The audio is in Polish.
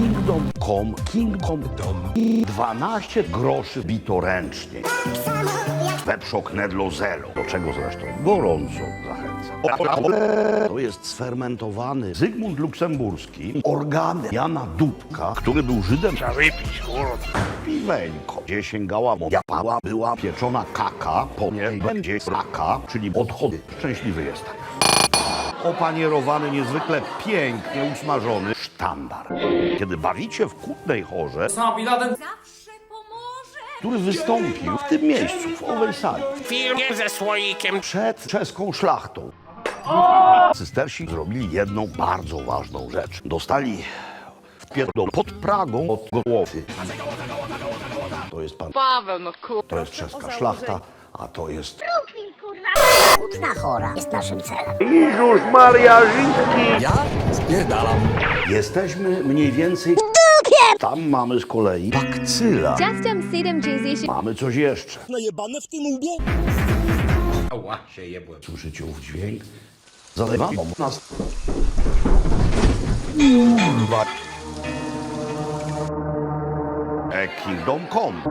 Kingdom.com, Kingdom i 12 groszy bitoręcznie. Pepszo Knedlo Zero, do czego zresztą gorąco zachęcam. To jest sfermentowany Zygmunt Luksemburski, organy Jana Dudka, który był Żydem. Trzeba wypić, Piweńko. Gdzie sięgała moja pała, była pieczona kaka, po niej będzie raka, czyli odchody. Szczęśliwy jestem. Opanierowany, niezwykle pięknie usmażony sztandar. Kiedy bawicie w Kutnej Chorze, Zawsze pomoże. który wystąpił w tym miejscu, w owej sali, W firmie ze słoikiem przed czeską szlachtą. Cystersi zrobili jedną bardzo ważną rzecz. Dostali wpierdol pod Pragą od głowy. To jest pan, Paweł, no kur... to jest czeska szlachta, a to jest... Kutna chora jest naszym celem. Jezus Maria Rzymski! Ja spierdalam. Jesteśmy mniej więcej... Tam mamy z kolei bakcyla. Ciastem sedem jay Mamy coś jeszcze. najebane w tym łbie? Ała, się jebłem. Słyszycie ów dźwięk? Zalewam nas. E, Kingdom.com